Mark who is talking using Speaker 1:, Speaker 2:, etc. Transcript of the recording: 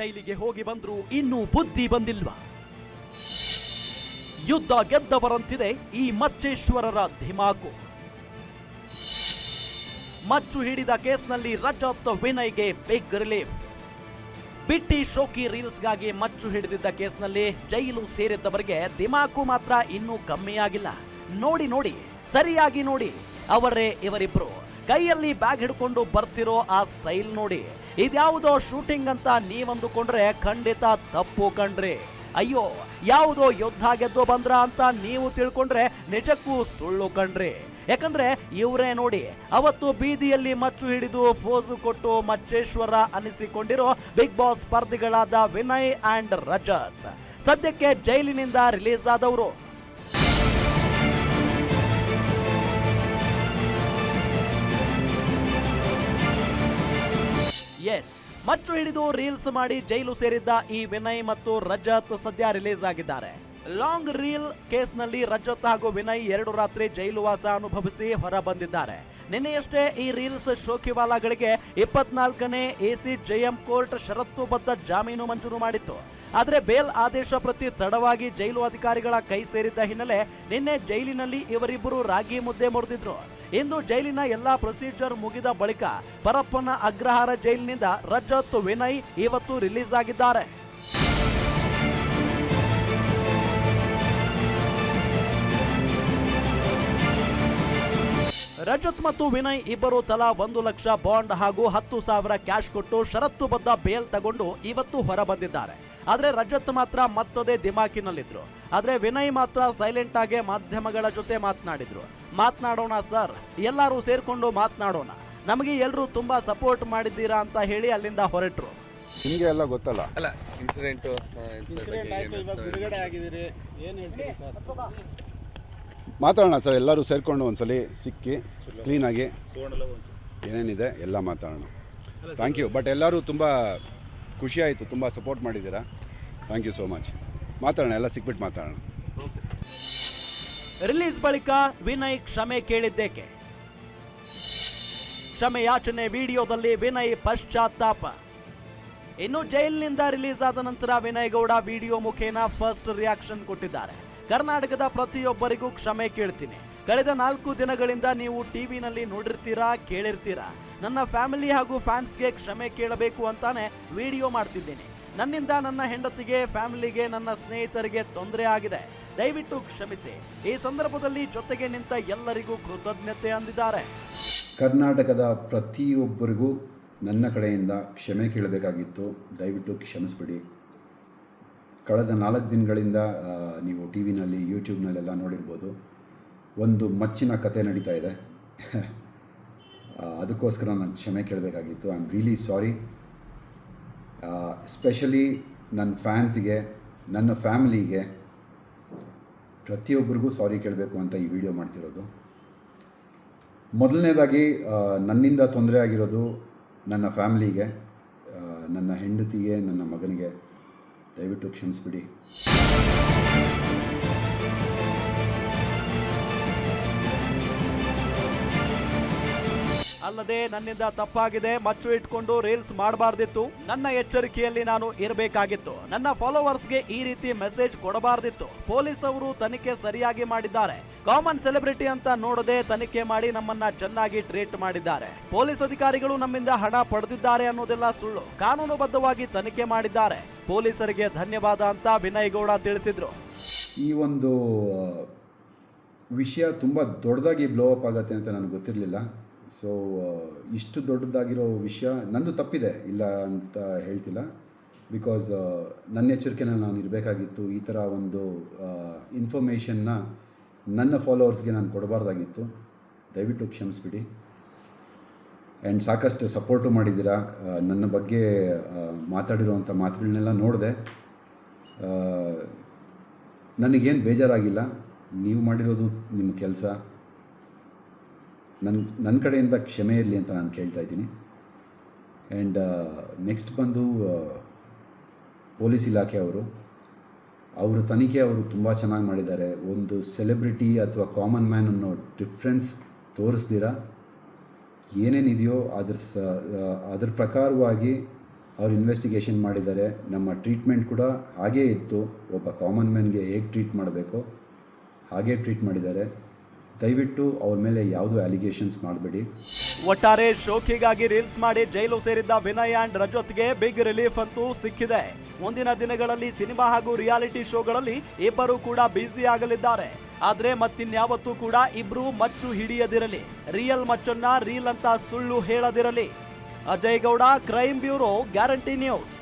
Speaker 1: ಜೈಲಿಗೆ ಹೋಗಿ ಬಂದ್ರು ಇನ್ನೂ ಬುದ್ಧಿ ಬಂದಿಲ್ವಾ? ಯುದ್ಧ ಗೆದ್ದವರಂತಿದೆ ಈ ಮಚ್ಚೇಶ್ವರರ ಧಿಮಾಕು ಮಚ್ಚು ಹಿಡಿದ ಕೇಸ್ನಲ್ಲಿ ರಜತ್ ವಿನಯ್ಗೆ ಬಿಗ್ ರಿಲೀಫ್ ಬಿಟ್ಟಿ ಶೋಕಿ ರೀಲ್ಸ್ಗಾಗಿ ಮಚ್ಚು ಹಿಡಿದಿದ್ದ ಕೇಸ್ನಲ್ಲಿ ಜೈಲು ಸೇರಿದ್ದವರಿಗೆ ದಿಮಾಕು ಮಾತ್ರ ಇನ್ನೂ ಕಮ್ಮಿಯಾಗಿಲ್ಲ. ನೋಡಿ ನೋಡಿ, ಸರಿಯಾಗಿ ನೋಡಿ, ಅವರೇ ಇವರಿಬ್ರು. ಕೈಯಲ್ಲಿ ಬ್ಯಾಗ್ ಹಿಡ್ಕೊಂಡು ಬರ್ತಿರೋ ಆ ಸ್ಟೈಲ್ ನೋಡಿ. ಇದ್ಯಾವುದೋ ಶೂಟಿಂಗ್ ಅಂತ ನೀವಂದುಕೊಂಡ್ರೆ ಖಂಡಿತ ತಪ್ಪು ಕಣ್ರಿ. ಅಯ್ಯೋ, ಯಾವುದೋ ಯುದ್ಧ ಗೆದ್ದು ಬಂದ್ರ ಅಂತ ನೀವು ತಿಳ್ಕೊಂಡ್ರೆ ನಿಜಕ್ಕೂ ಸುಳ್ಳು ಕಣ್ರಿ. ಯಾಕಂದ್ರೆ ಇವರೇ ನೋಡಿ, ಅವತ್ತು ಬೀದಿಯಲ್ಲಿ ಮಚ್ಚು ಹಿಡಿದು ಫೋಸು ಕೊಟ್ಟು ಮಚ್ಚೇಶ್ವರ ಅನಿಸಿಕೊಂಡಿರೋ ಬಿಗ್ ಬಾಸ್ ಸ್ಪರ್ಧಿಗಳಾದ ವಿನಯ್ ಅಂಡ್ ರಜತ್. ಸದ್ಯಕ್ಕೆ ಜೈಲಿನಿಂದ ರಿಲೀಸ್ ಆದವರು ಎಸ್. ಮಚ್ಚು ಹಿಡಿದು ರೀಲ್ಸ್ ಮಾಡಿ ಜೈಲು ಸೇರಿದ್ದ ಈ ವಿನಯ್ ಮತ್ತು ರಜತ್ ಸದ್ಯ ರಿಲೀಸ್ ಆಗಿದ್ದಾರೆ. ಲಾಂಗ್ ರೀಲ್ ಕೇಸ್ನಲ್ಲಿ ರಜತ್ ಹಾಗೂ ವಿನಯ್ ಎರಡು ರಾತ್ರಿ ಜೈಲುವಾಸ ಅನುಭವಿಸಿ ಹೊರ ಬಂದಿದ್ದಾರೆ ನಿನ್ನೆಯಷ್ಟೇ ಈ ರೀಲ್ಸ್ ಶೋಕಿವಾಲಾಗಳಿಗೆ ಇಪ್ಪತ್ನಾಲ್ಕನೇ ಎಸಿ ಜೆಎಂ ಕೋರ್ಟ್ ಷರತ್ತುಬದ್ಧ ಜಾಮೀನು ಮಂಜೂರು ಮಾಡಿತ್ತು. ಆದರೆ ಬೇಲ್ ಆದೇಶ ಪ್ರತಿ ತಡವಾಗಿ ಜೈಲು ಅಧಿಕಾರಿಗಳ ಕೈ ಸೇರಿದ್ದ ಹಿನ್ನೆಲೆ ನಿನ್ನೆ ಜೈಲಿನಲ್ಲಿ ಇವರಿಬ್ಬರು ರಾಗಿ ಮುದ್ದೆ ಮುರಿದಿದ್ರು. ಇಂದು ಜೈಲಿನ ಎಲ್ಲಾ ಪ್ರೊಸೀಜರ್ ಮುಗಿದ ಬಳಿಕ ಪರಪ್ಪನ ಅಗ್ರಹಾರ ಜೈಲಿನಿಂದ ರಜತ್ ವಿನಯ್ ಇವತ್ತು ರಿಲೀಸ್ ಆಗಿದ್ದಾರೆ. ರಜತ್ ಮತ್ತು ವಿನಯ್ ಇಬ್ಬರು ತಲಾ ಒಂದು ಲಕ್ಷ ಬಾಂಡ್ ಹಾಗೂ ಹತ್ತು ಸಾವಿರ ಕ್ಯಾಶ್ ಕೊಟ್ಟು ಷರತ್ತುಬದ್ಧ ಬೇಲ್ ತಗೊಂಡು ಇವತ್ತು ಹೊರ ಬಂದಿದ್ದಾರೆ ಆದ್ರೆ ರಜತ್ ಮಾತ್ರ ಮತ್ತದೇ ದಿಮಾಕಿನಲ್ಲಿದ್ದರು ಆದರೆ ವಿನಯ್ ಮಾತ್ರ ಸೈಲೆಂಟ್ ಆಗಿ ಮಾಧ್ಯಮಗಳ ಜೊತೆ ಮಾತನಾಡಿದ್ರು. ಮಾತನಾಡೋಣ ಸರ್ ಎಲ್ಲರೂ ಸೇರಿಕೊಂಡು ಮಾತನಾಡೋಣ. ನಮಗೆ ಎಲ್ಲರೂ ತುಂಬಾ ಸಪೋರ್ಟ್ ಮಾಡಿದ್ದೀರಾ ಅಂತ ಹೇಳಿ ಅಲ್ಲಿಂದ ಹೊರಟ್ರು.
Speaker 2: ನಿಮಗೆ ಎಲ್ಲ ಗೊತ್ತಲ್ಲ?
Speaker 3: ಅಲ್ಲ ಇನ್ಸಿಡೆಂಟ್
Speaker 4: ಇನ್ಸಿಡೆಂಟ್ ಆಯ್ತು ಇವಾಗ ಬಿಡುಗಡೆ ಆಗಿದ್ದೀರಿ. ಏನು ಹೇಳ್ತೀರಿ ಸರ್?
Speaker 2: ಮಾತಾಡೋಣ ಸರ್ ಎಲ್ಲರೂ ಸೇರಿಕೊಂಡು ಒಂದ್ಸಲಿ ಸಿಕ್ಕಿ ಕ್ಲೀನಾಗಿ ಏನೇನಿದೆ ಎಲ್ಲ ಮಾತಾಡೋಣ. ಥ್ಯಾಂಕ್ ಯು ಬಟ್ ಎಲ್ಲರೂ ತುಂಬ ಖುಷಿ ಆಯಿತು, ತುಂಬ ಸಪೋರ್ಟ್ ಮಾಡಿದ್ದೀರಾ? ಥ್ಯಾಂಕ್ ಯು ಸೋ ಮಚ್ ಮಾತಾಡೋಣ, ಎಲ್ಲ ಸಿಕ್ಬಿಟ್ಟು ಮಾತಾಡೋಣ.
Speaker 1: ರಿಲೀಸ್ ಬಳಿಕ ವಿನಯ್ ಕ್ಷಮೆ ಕೇಳಿದ್ದೇಕೆ? ಕ್ಷಮೆ ಯಾಚನೆ ವಿಡಿಯೋದಲ್ಲಿ ವಿನಯ್ ಪಶ್ಚಾತ್ತಾಪ. ಇನ್ನು ಜೈಲಿನಿಂದ ರಿಲೀಸ್ ಆದ ನಂತರ ವಿನಯ್ ಗೌಡ ವಿಡಿಯೋ ಮುಖೇನ ಫಸ್ಟ್ ರಿಯಾಕ್ಷನ್ ಕೊಟ್ಟಿದ್ದಾರೆ. ಕರ್ನಾಟಕದ ಪ್ರತಿಯೊಬ್ಬರಿಗೂ ಕ್ಷಮೆ ಕೇಳ್ತೀನಿ. ಕಳೆದ ನಾಲ್ಕು ದಿನಗಳಿಂದ ನೀವು ಟಿವಿನಲ್ಲಿ ನೋಡಿರ್ತೀರಾ, ಕೇಳಿರ್ತೀರಾ? ನನ್ನ ಫ್ಯಾಮಿಲಿ ಹಾಗೂ ಫ್ಯಾನ್ಸ್ಗೆ ಕ್ಷಮೆ ಕೇಳಬೇಕು ಅಂತಾನೆ ವಿಡಿಯೋ ಮಾಡ್ತಿದ್ದೀನಿ. ನನ್ನಿಂದ ನನ್ನ ಹೆಂಡತಿಗೆ, ಫ್ಯಾಮಿಲಿಗೆ, ನನ್ನ ಸ್ನೇಹಿತರಿಗೆ ತೊಂದರೆ ಆಗಿದೆ. ದಯವಿಟ್ಟು ಕ್ಷಮಿಸಿ. ಈ ಸಂದರ್ಭದಲ್ಲಿ ಜೊತೆಗೆ ನಿಂತ ಎಲ್ಲರಿಗೂ ಕೃತಜ್ಞತೆ ಅಂದಿದ್ದಾರೆ.
Speaker 5: ಕರ್ನಾಟಕದ ಪ್ರತಿಯೊಬ್ಬರಿಗೂ ನನ್ನ ಕಡೆಯಿಂದ ಕ್ಷಮೆ ಕೇಳಬೇಕಾಗಿತ್ತು. ದಯವಿಟ್ಟು ಕ್ಷಮಿಸ್ಬಿಡಿ. ಕಳೆದ ನಾಲ್ಕು ದಿನಗಳಿಂದ ನೀವು ಟಿ ವಿನಲ್ಲಿ ಯೂಟ್ಯೂಬ್ನಲ್ಲೆಲ್ಲ ನೋಡಿರ್ಬೋದು. ಒಂದು ಮಚ್ಚಿನ ಕತೆ ನಡೀತಾ ಇದೆ. ಅದಕ್ಕೋಸ್ಕರ ನಾನು ಕ್ಷಮೆ ಕೇಳಬೇಕಾಗಿತ್ತು. I am really sorry specially ನನ್ನ ಫ್ಯಾನ್ಸಿಗೆ ನನ್ನ ಫ್ಯಾಮಿಲಿಗೆ ಪ್ರತಿಯೊಬ್ಬರಿಗೂ ಸಾರಿ ಕೇಳಬೇಕು ಅಂತ ಈ ವಿಡಿಯೋ ಮಾಡ್ತಿರೋದು. ಮೊದಲನೇದಾಗಿ ನನ್ನಿಂದ ತೊಂದರೆ ಆಗಿರೋದು ನನ್ನ ಫ್ಯಾಮಿಲಿಗೆ ನನ್ನ ಹೆಂಡತಿಗೆ, ನನ್ನ ಮಗನಿಗೆ. ದಯವಿಟ್ಟು ಕ್ಷಮಿಸ್ಬಿಡಿ.
Speaker 1: ಅಲ್ಲದೆ ನನ್ನಿಂದ ತಪ್ಪಾಗಿದೆ, ಮಚ್ಚು ಇಟ್ಕೊಂಡು ರೀಲ್ಸ್ ಮಾಡಬಾರ್ದಿತ್ತು. ನನ್ನ ಎಚ್ಚರಿಕೆಯಲ್ಲಿ ನಾನು ಇರಬೇಕಾಗಿತ್ತು. ನನ್ನ ಫಾಲೋವರ್ಸ್ಗೆ ಈ ರೀತಿ ಮೆಸೇಜ್ ಕೊಡಬಾರ್ದಿತ್ತು. ಪೊಲೀಸ್ ಅವರು ತನಿಖೆ ಸರಿಯಾಗಿ ಮಾಡಿದ್ದಾರೆ. ಕಾಮನ್ ಸೆಲೆಬ್ರಿಟಿ ಅಂತ ನೋಡದೆ ತನಿಖೆ ಮಾಡಿ ನಮ್ಮನ್ನ ಚೆನ್ನಾಗಿ ಟ್ರೀಟ್ ಮಾಡಿದ್ದಾರೆ. ಪೊಲೀಸ್ ಅಧಿಕಾರಿಗಳು ನಮ್ಮಿಂದ ಹಣ ಪಡೆದಿದ್ದಾರೆ ಅನ್ನೋದೆಲ್ಲ ಸುಳ್ಳು. ಕಾನೂನುಬದ್ಧವಾಗಿ ತನಿಖೆ ಮಾಡಿದ್ದಾರೆ. ಪೊಲೀಸರಿಗೆ ಧನ್ಯವಾದ ಅಂತ ವಿನಯ್ ಗೌಡ ತಿಳಿಸಿದ್ರು.
Speaker 5: ಈ ಒಂದು ವಿಷಯ ತುಂಬ ದೊಡ್ಡದಾಗಿ ಬ್ಲೋ ಅಪ್ ಆಗುತ್ತೆ ಅಂತ ನನಗೆ ಗೊತ್ತಿರಲಿಲ್ಲ. ಸೊ ಇಷ್ಟು ದೊಡ್ಡದಾಗಿರೋ ವಿಷಯ ನಂದು ತಪ್ಪಿದೆ, ಇಲ್ಲ ಅಂತ ಹೇಳ್ತಿಲ್ಲ. ಬಿಕಾಸ್ ನನ್ನ ಎಚ್ಚರಿಕೆನಲ್ಲಿ ನಾನು ಇರಬೇಕಾಗಿತ್ತು. ಈ ಥರ ಒಂದು ಇನ್ಫಾರ್ಮೇಷನ್ನ ನನ್ನ ಫಾಲೋವರ್ಸ್ಗೆ ನಾನು ಕೊಡಬಾರ್ದಾಗಿತ್ತು. ದಯವಿಟ್ಟು ಕ್ಷಮಿಸ್ಬಿಡಿ. ಆ್ಯಂಡ್ ಸಾಕಷ್ಟು ಸಪೋರ್ಟು ಮಾಡಿದ್ದೀರಾ? ನನ್ನ ಬಗ್ಗೆ ಮಾತಾಡಿರುವಂಥ ಮಾತುಗಳನ್ನೆಲ್ಲ ನೋಡಿದೆ. ನನಗೇನು ಬೇಜಾರಾಗಿಲ್ಲ. ನೀವು ಮಾಡಿರೋದು ನಿಮ್ಮ ಕೆಲಸ. ನನ್ನ ನನ್ನ ಕಡೆಯಿಂದ ಕ್ಷಮೆ ಇರಲಿ ಅಂತ ನಾನು ಕೇಳ್ತಾ ಇದ್ದೀನಿ. ಆ್ಯಂಡ್ ನೆಕ್ಸ್ಟ್ ಬಂದು ಪೊಲೀಸ್ ಪೊಲೀಸ್ ಇಲಾಖೆಯವರು ಅವರ ತನಿಖೆ ಅವರು ತುಂಬ ಚೆನ್ನಾಗಿ ಮಾಡಿದ್ದಾರೆ. ಒಂದು ಸೆಲೆಬ್ರಿಟಿ ಅಥವಾ ಕಾಮನ್ ಮ್ಯಾನ್ ಅನ್ನೋ ಡಿಫ್ರೆನ್ಸ್ ತೋರಿಸ್ದಿರಾ ಏನೇನಿದೆಯೋ ಅದ್ರ ಸ ಅದ್ರ ಪ್ರಕಾರವಾಗಿ ಅವ್ರು ಇನ್ವೆಸ್ಟಿಗೇಷನ್ ಮಾಡಿದ್ದಾರೆ. ನಮ್ಮ ಟ್ರೀಟ್ಮೆಂಟ್ ಕೂಡ ಹಾಗೇ ಇತ್ತು. ಒಬ್ಬ ಕಾಮನ್ ಮ್ಯಾನ್ಗೆ ಹೇಗೆ ಟ್ರೀಟ್ ಮಾಡಬೇಕು ಹಾಗೇ ಟ್ರೀಟ್ ಮಾಡಿದ್ದಾರೆ. ದಯವಿಟ್ಟು ಅವ್ರ ಮೇಲೆ ಯಾವುದೂ ಅಲಿಗೇಷನ್ಸ್ ಮಾಡಬೇಡಿ.
Speaker 1: ಒಟ್ಟಾರೆ ಶೋಕಿಗಾಗಿ ರೀಲ್ಸ್ ಮಾಡಿ ಜೈಲು ಸೇರಿದ್ದ ವಿನಯ್ ಅಂಡ್ ರಜತ್ಗೆ ಬಿಗ್ ರಿಲೀಫ್ ಅಂತೂ ಸಿಕ್ಕಿದೆ. ಮುಂದಿನ ದಿನಗಳಲ್ಲಿ ಸಿನಿಮಾ ಹಾಗೂ ರಿಯಾಲಿಟಿ ಶೋಗಳಲ್ಲಿ ಇಬ್ಬರು ಕೂಡ ಬ್ಯುಸಿ ಆಗಲಿದ್ದಾರೆ. ಆದ್ರೆ ಮತ್ತಿನ್ಯಾವತ್ತೂ ಕೂಡ ಇಬ್ರು ಮಚ್ಚು ಹಿಡಿಯದಿರಲಿ. ರಿಯಲ್ ಮಚ್ಚನ್ನ ರೀಲ್ ಅಂತ ಸುಳ್ಳು ಹೇಳದಿರಲಿ. Ajay Gowda crime bureau guarantee news